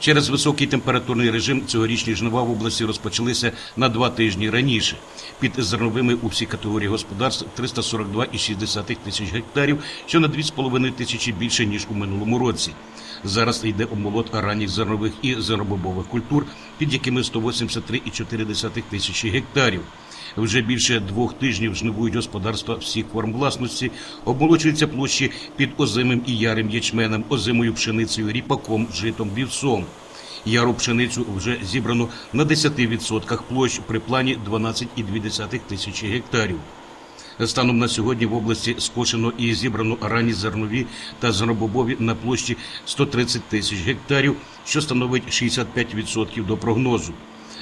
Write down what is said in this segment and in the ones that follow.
Через високий температурний режим цьогорічні жнива в області розпочалися на два тижні раніше. Під зерновими у всі категорії господарств 342,6 тисяч гектарів, що на 2,5 тисячі більше ніж у минулому році. Зараз йде обмолот ранніх зернових і зернобобових культур, під якими 183,4 тисячі гектарів. Вже більше двох тижнів жнивують господарства всіх форм власності, обмолочуються площі під озимим і ярим ячменем, озимою пшеницею, ріпаком, житом, вівсом. Яру пшеницю вже зібрано на 10% площ при плані 12,2 тисячі гектарів. Станом на сьогодні в області скошено і зібрано ранні зернові та зернобобові на площі 130 тисяч гектарів, що становить 65% до прогнозу.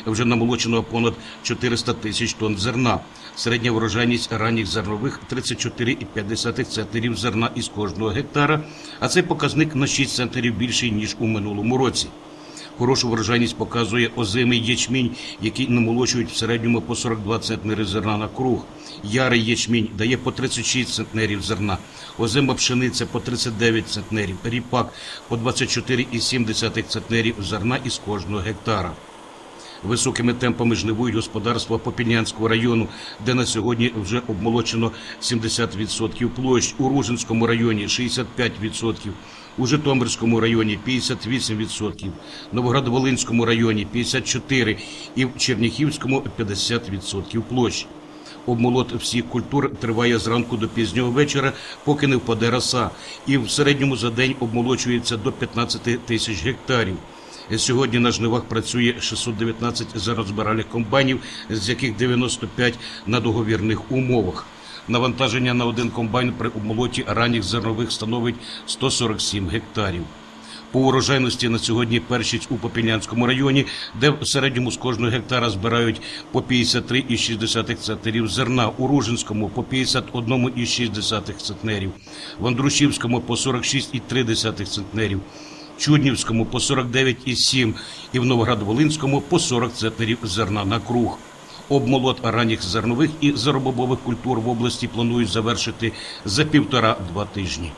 Вже намолочено понад 400 тисяч тонн зерна. Середня врожайність ранніх зернових 34,5 центнерів зерна із кожного гектара, а цей показник на 6 центнерів більший, ніж у минулому році. Хорошу врожайність показує озимий ячмінь, який намолочують в середньому по 42 центнери зерна на круг. Ярий ячмінь дає по 36 центнерів зерна. Озима пшениця по 39 центнерів. Ріпак по 24,7 центнерів зерна із кожного гектара. Високими темпами жнивують господарства Попільнянського району, де на сьогодні вже обмолочено 70% площ, у Ружинському районі 65%, у Житомирському районі 58%, Новоград-Волинському районі 54% і в Черніхівському 50% площ. Обмолот всіх культур триває зранку до пізнього вечора, поки не впаде роса, і в середньому за день обмолочується до 15 тисяч гектарів. Сьогодні на жнивах працює 619 зернозбиральних комбайнів, з яких 95 на договірних умовах. Навантаження на один комбайн при обмолоті ранніх зернових становить 147 гектарів. По урожайності на сьогодні першість у Попільнянському районі, де в середньому з кожного гектара збирають по 53,6 центнерів зерна, у Ружинському по 51,6 центнерів, в Андрушівському по 46,3 центнерів, Чуднівському по 49,7 і в Новоград-Волинському по 40 центнерів зерна на круг. Обмолот ранніх зернових і зернобобових культур в області планують завершити за півтора-два тижні.